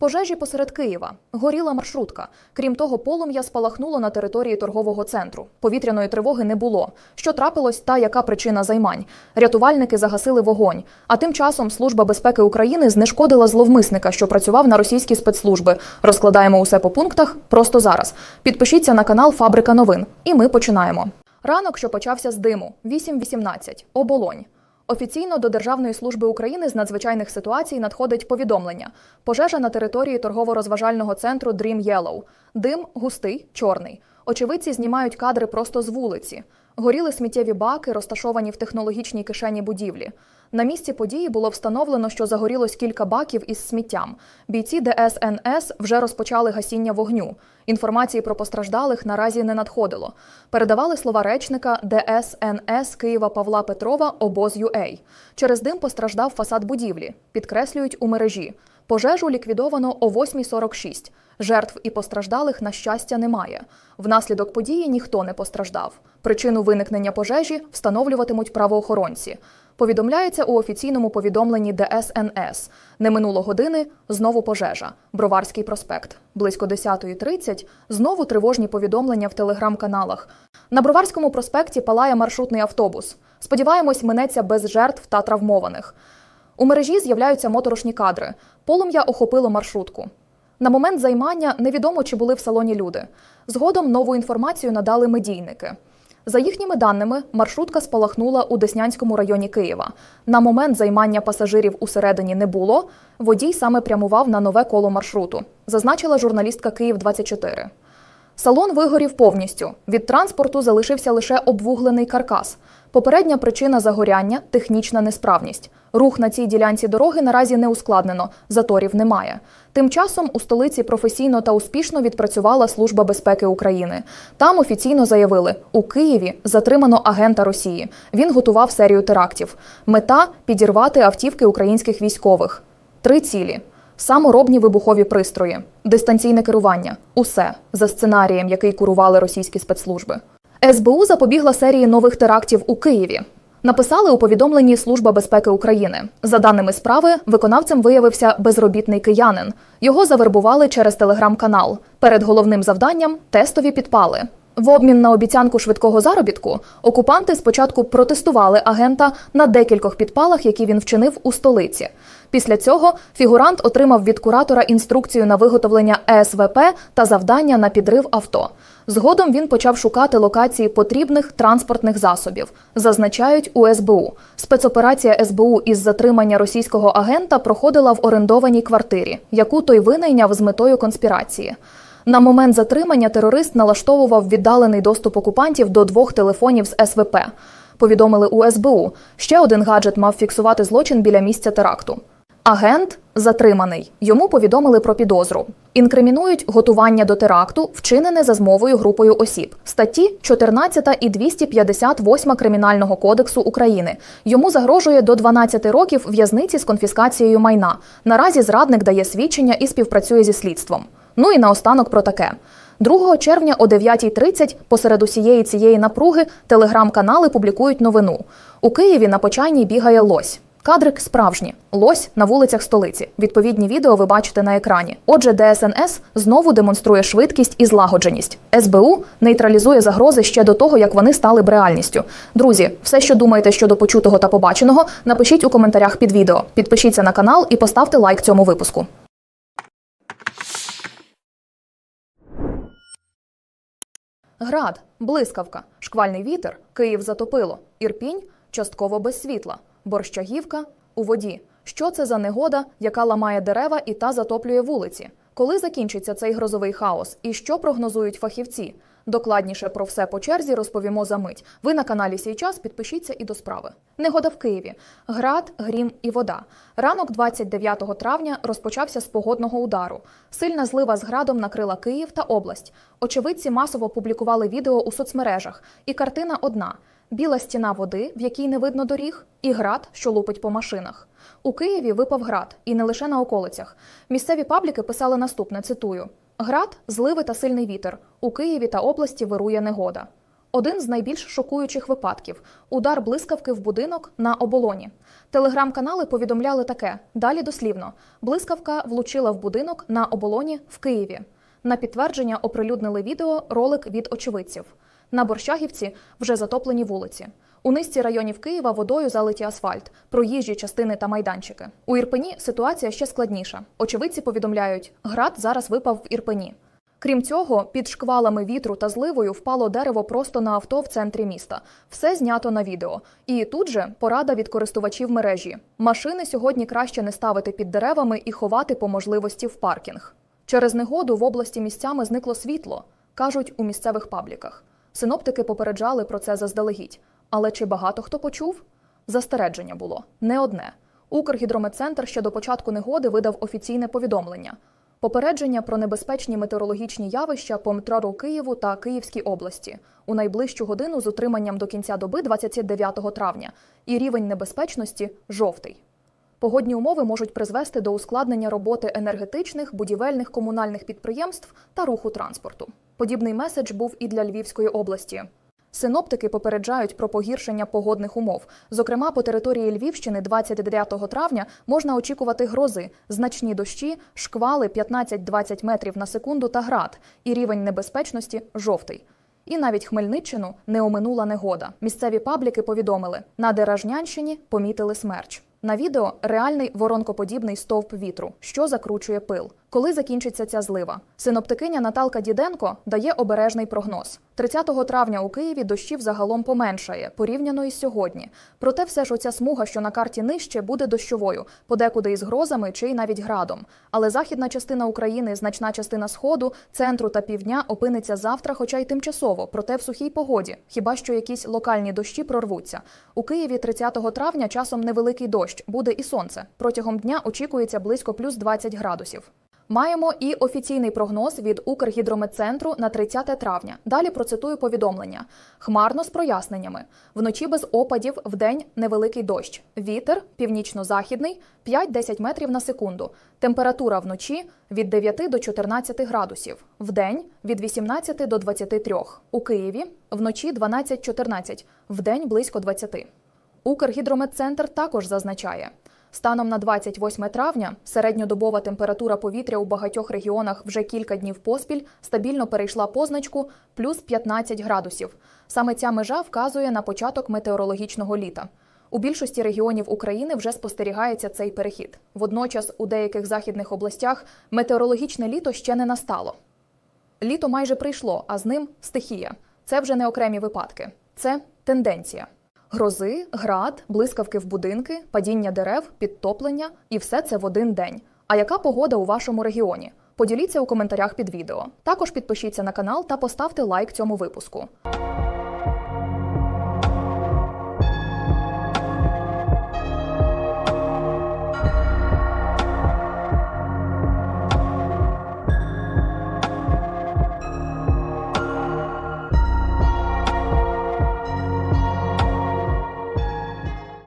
Пожежі посеред Києва. Горіла маршрутка. Крім того, полум'я спалахнуло на території торгового центру. Повітряної тривоги не було. Що трапилось та яка причина займань? Рятувальники загасили вогонь. А тим часом Служба безпеки України знешкодила зловмисника, що працював на російські спецслужби. Розкладаємо усе по пунктах просто зараз. Підпишіться на канал Фабрика новин. І ми починаємо. Ранок, що почався з диму, 8.18. Оболонь. Офіційно до Державної служби України з надзвичайних ситуацій надходить повідомлення: пожежа на території торгово-розважального центру Dream Yellow. Дим густий, чорний. Очевидці знімають кадри просто з вулиці. Горіли сміттєві баки, розташовані в технологічній кишені будівлі. На місці події було встановлено, що загорілось кілька баків із сміттям. Бійці ДСНС вже розпочали гасіння вогню. Інформації про постраждалих наразі не надходило. Передавали слова речника ДСНС Києва Павла Петрова обоз.UA. Через дим постраждав фасад будівлі. Підкреслюють у мережі. Пожежу ліквідовано о 8.46. Жертв і постраждалих, на щастя, немає. Внаслідок події ніхто не постраждав. Причину виникнення пожежі встановлюватимуть правоохоронці. Повідомляється у офіційному повідомленні ДСНС. Не минуло години знову пожежа. Броварський проспект. Близько 10.30 знову тривожні повідомлення в телеграм-каналах. На Броварському проспекті палає маршрутний автобус. Сподіваємось, минеться без жертв та травмованих. У мережі з'являються моторошні кадри. Полум'я охопило маршрутку. На момент займання невідомо, чи були в салоні люди. Згодом нову інформацію надали медійники. За їхніми даними, маршрутка спалахнула у Деснянському районі Києва. На момент займання пасажирів усередині не було. Водій саме прямував на нове коло маршруту, зазначила журналістка Київ 24 Салон вигорів повністю. Від транспорту залишився лише обвуглений каркас. Попередня причина загоряння технічна несправність. Рух на цій ділянці дороги наразі не ускладнено, заторів немає. Тим часом у столиці професійно та успішно відпрацювала Служба безпеки України. Там офіційно заявили, у Києві затримано агента Росії. Він готував серію терактів. Мета підірвати автівки українських військових. Три цілі. Саморобні вибухові пристрої, дистанційне керування усе за сценарієм, який курували російські спецслужби. СБУ запобігла серії нових терактів у Києві. Написали у повідомленні Служба безпеки України. За даними справи, виконавцем виявився безробітний киянин. Його завербували через телеграм-канал. Перед головним завданням тестові підпали. В обмін на обіцянку швидкого заробітку окупанти спочатку протестували агента на декількох підпалах, які він вчинив у столиці. Після цього фігурант отримав від куратора інструкцію на виготовлення ЕСВП та завдання на підрив авто. Згодом він почав шукати локації потрібних транспортних засобів. Зазначають у СБУ. Спецоперація СБУ із затримання російського агента проходила в орендованій квартирі, яку той винайняв з метою конспірації. На момент затримання терорист налаштовував віддалений доступ окупантів до двох телефонів з СВП. Повідомили у СБУ. Ще один гаджет мав фіксувати злочин біля місця теракту. Агент затриманий. Йому повідомили про підозру. Інкримінують готування до теракту, вчинене за змовою групою осіб. Статті 14 і 258 Кримінального кодексу України. Йому загрожує до 12 років в'язниці з конфіскацією майна. Наразі зрадник дає свідчення і співпрацює зі слідством. Ну і наостанок про таке. 2 червня о 9.30 посеред усієї цієї напруги телеграм-канали публікують новину. У Києві на почайній бігає лось. Кадрик справжні лось на вулицях столиці. Відповідні відео ви бачите на екрані. Отже, ДСНС знову демонструє швидкість і злагодженість. СБУ нейтралізує загрози ще до того, як вони стали б реальністю. Друзі, все, що думаєте щодо почутого та побаченого, напишіть у коментарях під відео. Підпишіться на канал і поставте лайк цьому випуску. Град, блискавка, шквальний вітер, Київ затопило, Ірпінь частково без світла, Борщагівка у воді. Що це за негода, яка ламає дерева і та затоплює вулиці? Коли закінчиться цей грозовий хаос і що прогнозують фахівці? Докладніше про все по черзі розповімо за мить. Ви на каналі Сій час підпишіться і до справи. Негода в Києві. Град, грім і вода. Ранок 29 травня розпочався з погодного удару. Сильна злива з градом накрила Київ та область. Очевидці масово публікували відео у соцмережах. І картина одна: біла стіна води, в якій не видно доріг, і град, що лупить по машинах. У Києві випав град, і не лише на околицях. Місцеві пабліки писали наступне: цитую: Град, зливи та сильний вітер. У Києві та області вирує негода. Один з найбільш шокуючих випадків удар блискавки в будинок на оболоні. Телеграм-канали повідомляли таке: далі дослівно: блискавка влучила в будинок на оболоні в Києві. На підтвердження оприлюднили відео ролик від очевидців. На Борщагівці вже затоплені вулиці. У низці районів Києва водою залиті асфальт, проїжджі частини та майданчики. У Ірпені ситуація ще складніша. Очевидці повідомляють, град зараз випав в Ірпені. Крім цього, під шквалами вітру та зливою впало дерево просто на авто в центрі міста. Все знято на відео. І тут же порада від користувачів мережі: машини сьогодні краще не ставити під деревами і ховати по можливості в паркінг. Через негоду в області місцями зникло світло, кажуть у місцевих пабліках. Синоптики попереджали про це заздалегідь. Але чи багато хто почув? Застереження було не одне. Укргідрометцентр ще до початку негоди видав офіційне повідомлення. Попередження про небезпечні метеорологічні явища по метрору Києву та Київській області у найближчу годину з утриманням до кінця доби 29 травня, і рівень небезпечності жовтий. Погодні умови можуть призвести до ускладнення роботи енергетичних, будівельних комунальних підприємств та руху транспорту. Подібний меседж був і для Львівської області. Синоптики попереджають про погіршення погодних умов. Зокрема, по території Львівщини 29 травня можна очікувати грози, значні дощі, шквали 15-20 метрів на секунду та град, і рівень небезпечності жовтий. І навіть Хмельниччину не оминула негода. Місцеві пабліки повідомили, на Деражнянщині помітили смерч. На відео реальний воронкоподібний стовп вітру, що закручує пил. Коли закінчиться ця злива? Синоптикиня Наталка Діденко дає обережний прогноз. 30 травня у Києві дощів загалом поменшає, порівняно із сьогодні. Проте все ж оця смуга, що на карті нижче, буде дощовою, подекуди із грозами чи й навіть градом. Але західна частина України, значна частина сходу, центру та півдня опиниться завтра, хоча й тимчасово, проте в сухій погоді. Хіба що якісь локальні дощі прорвуться. У Києві 30 травня часом невеликий дощ, буде і сонце. Протягом дня очікується близько плюс 20 градусів. Маємо і офіційний прогноз від Укргідрометцентру на 30 травня. Далі процитую повідомлення: хмарно з проясненнями. Вночі без опадів, вдень невеликий дощ. Вітер північно-західний 5-10 метрів на секунду. Температура вночі від 9 до 14 градусів. Вдень від 18 до 23. У Києві вночі 12-14, вдень близько 20. Укргідрометцентр також зазначає. Станом на 28 травня середньодобова температура повітря у багатьох регіонах вже кілька днів поспіль стабільно перейшла позначку плюс 15 градусів. Саме ця межа вказує на початок метеорологічного літа. У більшості регіонів України вже спостерігається цей перехід. Водночас у деяких західних областях метеорологічне літо ще не настало. Літо майже прийшло, а з ним стихія. Це вже не окремі випадки, це тенденція. Грози, град, блискавки в будинки, падіння дерев, підтоплення і все це в один день. А яка погода у вашому регіоні? Поділіться у коментарях під відео. Також підпишіться на канал та поставте лайк цьому випуску.